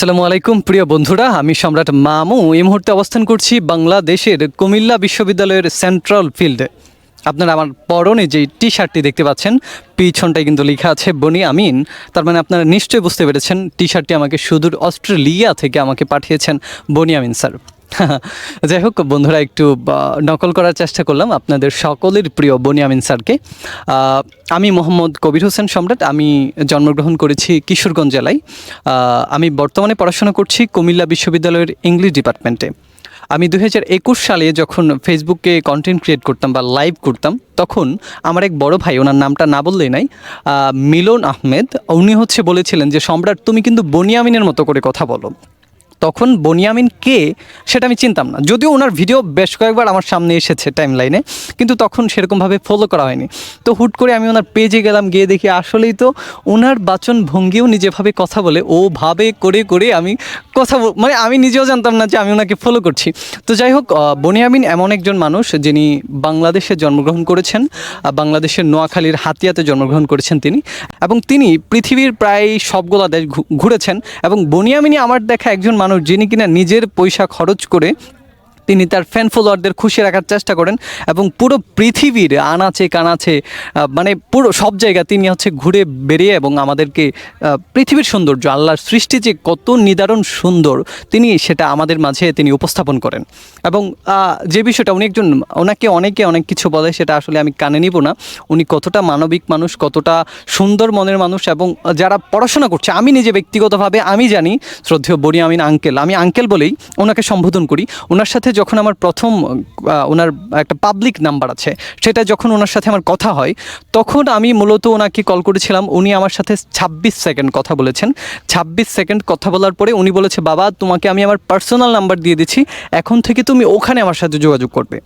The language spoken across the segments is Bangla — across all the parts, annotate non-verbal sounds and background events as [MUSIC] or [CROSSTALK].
আসসালামু আলাইকুম, প্রিয় বন্ধুরা। আমি সম্রাট মামু। এই মুহূর্তে অবস্থান করছি বাংলাদেশের কুমিল্লা বিশ্ববিদ্যালয়ের সেন্ট্রাল ফিল্ডে। আপনারা আমার পরনে যে টি শার্টটি দেখতে পাচ্ছেন, পিছনটায় কিন্তু লেখা আছে বনি আমিন। তার মানে আপনারা নিশ্চয়ই বুঝতে পেরেছেন টি শার্টটি আমাকে সুদূর অস্ট্রেলিয়া থেকে আমাকে পাঠিয়েছেন বনি আমিন স্যার। [LAUGHS] যাই হোক বন্ধুরা, একটু নকল করার চেষ্টা করলাম আপনাদের সকলের প্রিয় বনি আমিন স্যারকে আমি মোহাম্মদ কবির হোসেন সম্রাট। আমি জন্মগ্রহণ করেছি কিশোরগঞ্জ জেলায়। আমি বর্তমানে পড়াশোনা করছি কুমিল্লা বিশ্ববিদ্যালয়ের ইংলিশ ডিপার্টমেন্টে। আমি দু একুশ সালে যখন ফেসবুকে কন্টেন্ট ক্রিয়েট করতাম বা লাইভ করতাম, তখন আমার এক বড় ভাই, ওনার নামটা না বললেই নাই মিলন আহমেদ, উনি হচ্ছে বলেছিলেন যে, সম্রাট, তুমি কিন্তু বনিয়ামিনের মতো করে কথা বলো। তখন বনিয়ামিন কে সেটা আমি চিনতাম না। যদিও ওনার ভিডিও বেশ কয়েকবার আমার সামনে এসেছে টাইম লাইনে কিন্তু তখন সেরকমভাবে ফলো করা হয়নি। তো হুট করে আমি ওনার পেজে গেলাম, গিয়ে দেখি আসলেই তো ওনার বাচন ভঙ্গিও নিজেভাবে কথা বলে। ও ভাবে, করে করে আমি কথা মানে আমি নিজেও জানতাম না যে আমি ওনাকে ফলো করছি। তো যাই হোক বনিয়ামিন এমন একজন মানুষ যিনি বাংলাদেশে জন্মগ্রহণ করেছেন বাংলাদেশের নোয়াখালীর হাতিয়াতে জন্মগ্রহণ করেছেন তিনি, এবং তিনি পৃথিবীর প্রায় সবগুলা দেশ ঘুরেছেন, এবং বনিয়ামিনী আমার দেখা একজন মানুষ যিনি কিনা নিজের পয়সা খরচ করে তিনি তার ফ্যান ফলোয়ারদের খুশি রাখার চেষ্টা করেন এবং পুরো পৃথিবীর আনাচে কানাচে মানে পুরো সব জায়গা তিনি হচ্ছে ঘুরে বেরিয়ে এবং আমাদেরকে পৃথিবীর সৌন্দর্য, আল্লাহর সৃষ্টি যে কত নিদারুণ সুন্দর, তিনি সেটা আমাদের মাঝে তিনি উপস্থাপন করেন। এবং যে বিষয়টা উনি একজন, ওনাকে অনেকে অনেক কিছু বলে, সেটা আসলে আমি কানে নিব না। উনি কতটা মানবিক মানুষ, কতটা সুন্দর মনের মানুষ এবং যারা পড়াশোনা করছে, আমি নিজে ব্যক্তিগতভাবে আমি জানি, শ্রদ্ধেয় বনি আমিন আঙ্কেল আমি আঙ্কেল বলেই ওনাকে সম্বোধন করি। ওনার সাথে যখন আমার প্রথম ওনার একটা পাবলিক নাম্বার আছে, সেটা যখন ওনার সাথে আমার কথা হয়, তখন আমি মূলত ওনাকে কল করেছিলাম, উনি আমার সাথে ছাব্বিশ সেকেন্ড কথা বলেছেন। ছাব্বিশ সেকেন্ড কথা বলার পরে উনি বলেছে, বাবা, তোমাকে আমি আমার পার্সোনাল নাম্বার দিয়ে দিচ্ছি, এখন থেকে তুমি ওখানে আমার সাথে যোগাযোগ করবে।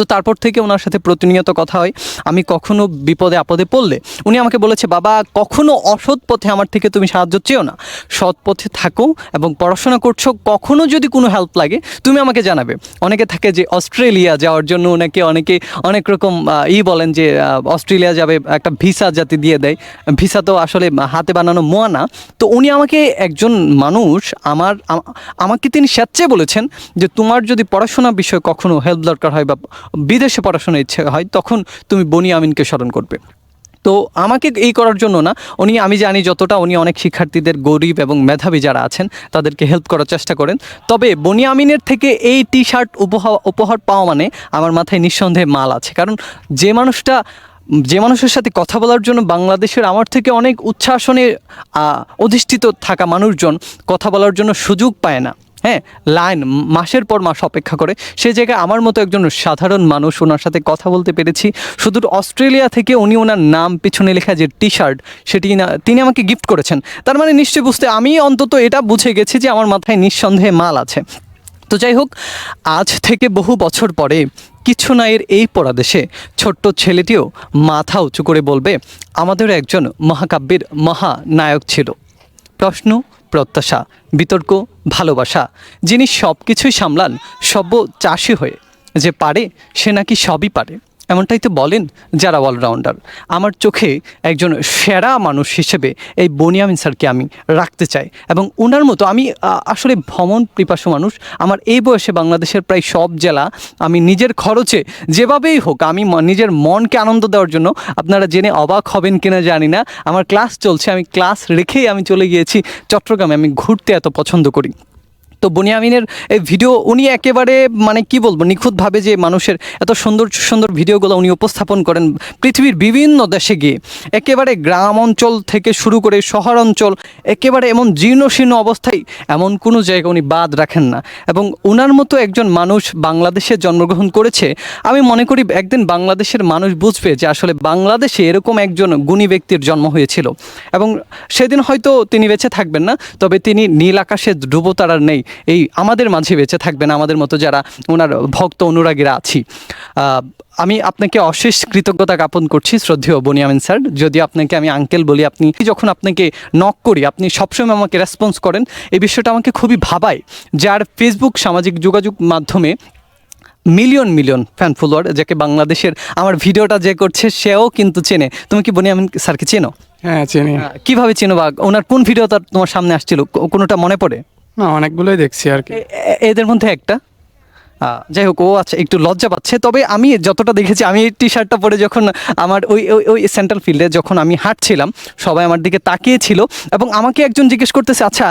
তো তারপর থেকে ওনার সাথে প্রতিনিয়ত কথা হয়। আমি কখনো বিপদে আপদে পড়লে উনি আমাকে বলেছে, বাবা, কখনো অসৎ পথে আমার থেকে তুমি সাহায্য চেও না। সৎ পথে থাকো এবং পড়াশোনা করছ। কখনো যদি কোনো হেল্প লাগে, তুমি আমাকে জানাবে। অনেকে থাকে যে অস্ট্রেলিয়া যাওয়ার জন্য ওনাকে অনেকে, অনেক রকম ই বলেন যে অস্ট্রেলিয়া যাবে, একটা ভিসা যাতে দিয়ে দেয়। ভিসা তো আসলে হাতে বানানো মোয়া না। তো উনি আমাকে একজন মানুষ আমার আমাকে তিনি স্বেচ্ছায় বলেছেন যে, তোমার যদি পড়াশোনা বিষয়ে কখনো হেল্প দরকার হয় বা বিদেশে পড়াশোনার ইচ্ছে হয়, তখন তুমি বনি আমিনকে স্মরণ করবে। তো আমাকে এই করার জন্য না, উনি, আমি জানি যতটা উনি অনেক শিক্ষার্থীদের গরিব এবং মেধাবী যারা আছেন, তাদেরকে হেল্প করার চেষ্টা করেন। তবে বনি আমিনের থেকে এই টি শার্ট উপহার উপহার পাওয়া মানে আমার মাথায় নিঃসন্দেহে মাল আছে। কারণ যে মানুষটা, যে মানুষের সাথে কথা বলার জন্য বাংলাদেশের আমার থেকে অনেক উচ্ছ্বাসনে অধিষ্ঠিত থাকা মানুষজন কথা বলার জন্য সুযোগ পায় না। হ্যাঁ লাইন মাসের পর মাস অপেক্ষা করে। সেই জায়গায় আমার মতো একজন সাধারণ মানুষ ওনার সাথে কথা বলতে পেরেছি। শুধু অস্ট্রেলিয়া থেকে উনি ওনার নাম পিছনে লেখা যে টি শার্ট সেটি না, তিনি আমাকে গিফট করেছেন। তার মানে নিশ্চয়ই বুঝতে, আমি অন্তত এটা বুঝে গেছি যে আমার মাথায় নিঃসন্দেহে মাল আছে। তো যাই হোক, আজ থেকে বহু বছর পরে কিছু নায়ের এই পরাদেশে ছোট্ট ছেলেটিও মাথা উঁচু করে বলবে, আমাদের একজন মহাকাব্যের মহানায়ক ছিল। প্রশ্ন, প্রত্যাশা, বিতর্ক ভালোবাসা যিনি সব কিছুই সামলান সব্য চাষি হয়ে। যে পারে সে নাকি সবই পারে। এমনটাই তো বলেন যারা অলরাউন্ডার আমার চোখে একজন সেরা মানুষ হিসেবে এই বনিয়ামিন স্যারকে আমি রাখতে চাই এবং ওনার মতো আমি আসলে ভ্রমণ পিপাসু মানুষ, আমার এই বয়সে বাংলাদেশের প্রায় সব জেলা আমি নিজের খরচে যেভাবেই হোক আমি নিজের মনকে আনন্দ দেওয়ার জন্য আপনারা জেনে অবাক হবেন কিনা জানি না, আমার ক্লাস চলছে, আমি ক্লাস রেখেই আমি চলে গিয়েছি, চট্টগ্রামে আমি ঘুরতে এত পছন্দ করি। তো বনিয়ামিনের এই ভিডিও উনি একেবারে মানে কি বলব, নিখুঁতভাবে যে মানুষের এত সুন্দর সুন্দর ভিডিওগুলো উনি উপস্থাপন করেন পৃথিবীর বিভিন্ন দেশে গিয়ে, একেবারে গ্রাম অঞ্চল থেকে শুরু করে শহর অঞ্চল, একেবারে এমন জীর্ণশীর্ণ অবস্থায় এমন কোনো জায়গা উনি বাদ রাখেন না। এবং ওনার মতো একজন মানুষ বাংলাদেশে জন্মগ্রহণ করেছে, আমি মনে করি একদিন বাংলাদেশের মানুষ বুঝবে যে আসলে বাংলাদেশে এরকম একজন গুণী ব্যক্তির জন্ম হয়েছিল। এবং সেদিন হয়তো তিনি বেঁচে থাকবেন না, তবে তিনি নীল আকাশে ধ্রুবতারার নেই। এই আমাদের মাঝে বেঁচে থাকবেন আমাদের মতো যারা ওনার ভক্ত অনুরাগীরা আছি। আমি আপনাকে অশেষ কৃতজ্ঞতা জ্ঞাপন করছি শ্রদ্ধেয় বনিয়ামিন স্যার। যদি আপনাকে আমি আঙ্কেল বলি আপনি যখন আপনাকে নক করি আপনি সবসময় আমাকে রেসপন্স করেন এই বিষয়টা আমাকে খুবই ভাবায় যার ফেসবুক সামাজিক যোগাযোগ মাধ্যমে মিলিয়ন মিলিয়ন ফ্যান ফলোয়ার যাকে বাংলাদেশের আমার ভিডিওটা যে করছে সেও কিন্তু চেনে। তুমি কি বনিয়ামিন স্যারকে চেনো? হ্যাঁ চিনি। কীভাবে চিনো বা ওনার কোন ভিডিও তার তোমার সামনে আসছিল? কোনোটা মনে পড়ে? না অনেকগুলোই দেখছি আর কি। এদের মধ্যে একটা? যাই হোক, ও আচ্ছা একটু লজ্জা পাচ্ছে। তবে আমি যতটা দেখেছি, আমি এই টি শার্টটা পরে যখন আমার ওই ওই ওই সেন্ট্রাল ফিল্ডে যখন আমি হাঁটছিলাম, সবাই আমার দিকে তাকিয়েছিল এবং আমাকে একজন জিজ্ঞেস করতেছে আচ্ছা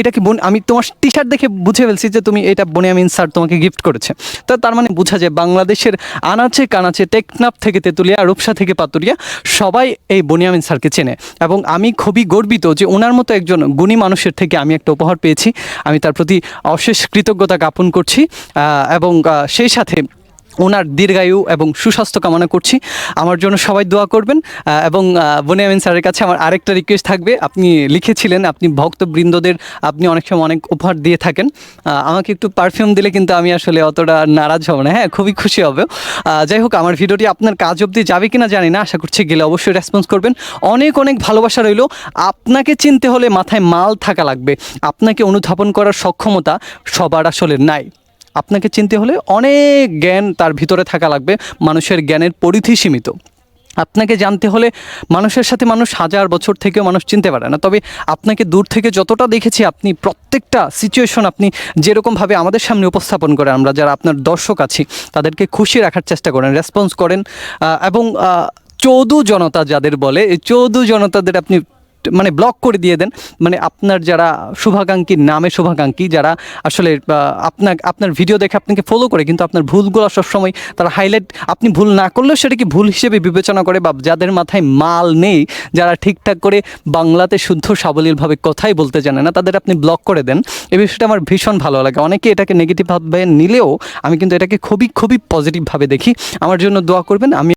এটা কি বোন আমি তোমার টি শার্ট দেখে বুঝে ফেলছি যে তুমি এটা বনিয়ামিন স্যার তোমাকে গিফট করেছে। তো তার মানে বোঝা যায়, বাংলাদেশের আনাচে কানাচে টেকনাফ থেকে তেঁতুলিয়া, রূপসা থেকে পাতুরিয়া, সবাই এই বনিয়ামিন স্যারকে চেনে। এবং আমি খুবই গর্বিত যে ওনার মতো একজন গুণী মানুষের থেকে আমি একটা উপহার পেয়েছি। আমি তার প্রতি অশেষ কৃতজ্ঞতা জ্ঞাপন করছি। এবং সেই সাথে ওনার দীর্ঘায়ু এবং সুস্বাস্থ্য কামনা করছি। আমার জন্য সবাই দোয়া করবেন এবং বনিয়ামিন স্যারের কাছে আমার আরেকটা রিকোয়েস্ট থাকবে। আপনি লিখেছিলেন, আপনি ভক্তবৃন্দদের, আপনি অনেক সময় অনেক উপহার দিয়ে থাকেন। আমাকে একটু পারফিউম দিলে কিন্তু আমি আসলে অতটা নারাজ হব না। হ্যাঁ খুবই খুশি হবে। যাই হোক, আমার ভিডিওটি আপনার কাজ অবধি যাবে কিনা জানি না। আশা করছি গেলে অবশ্যই রেসপন্স করবেন। অনেক অনেক ভালোবাসা রইল। আপনাকে চিনতে হলে মাথায় মাল থাকা লাগবে। আপনাকে অনুধাবন করার সক্ষমতা সবার আসলে নাই। আপনাকে চিনতে হলে অনেক জ্ঞান তার ভিতরে থাকা লাগবে, মানুষের জ্ঞানের পরিধি সীমিত। আপনাকে জানতে হলে মানুষের সাথে মানুষ হাজার বছর থেকেও মানুষ চিনতে পারে না। তবে আপনাকে দূর থেকে যতটা দেখেছি, আপনি প্রত্যেকটা সিচুয়েশন আপনি যেরকমভাবে আমাদের সামনে উপস্থাপন করেন আমরা যারা আপনার দর্শক আছি, তাদেরকে খুশি রাখার চেষ্টা করেন রেসপন্স করেন। এবং চৌদু জনতা যাদের বলে, এই চৌদু জনতাদের আপনি মানে ব্লক করে দিয়ে দেন। মানে আপনার যারা শুভাকাঙ্ক্ষী, নামে শুভাকাঙ্ক্ষী, যারা আসলে আপনার আপনার ভিডিও দেখে আপনাকে ফলো করে, কিন্তু আপনার ভুলগুলো সবসময় তারা হাইলাইট আপনি ভুল না করলেও সেটাকে ভুল হিসেবে বিবেচনা করে বা যাদের মাথায় মাল নেই, যারা ঠিকঠাক করে বাংলাতে শুদ্ধ সাবলীলভাবে কথাই বলতে জানে না, তাদের আপনি ব্লক করে দেন। এ বিষয়টা আমার ভীষণ ভালো লাগে। অনেকে এটাকে নেগেটিভভাবে নিলেও আমি কিন্তু এটাকে খুবই খুবই পজিটিভভাবে দেখি। আমার জন্য দোয়া করবেন, আমি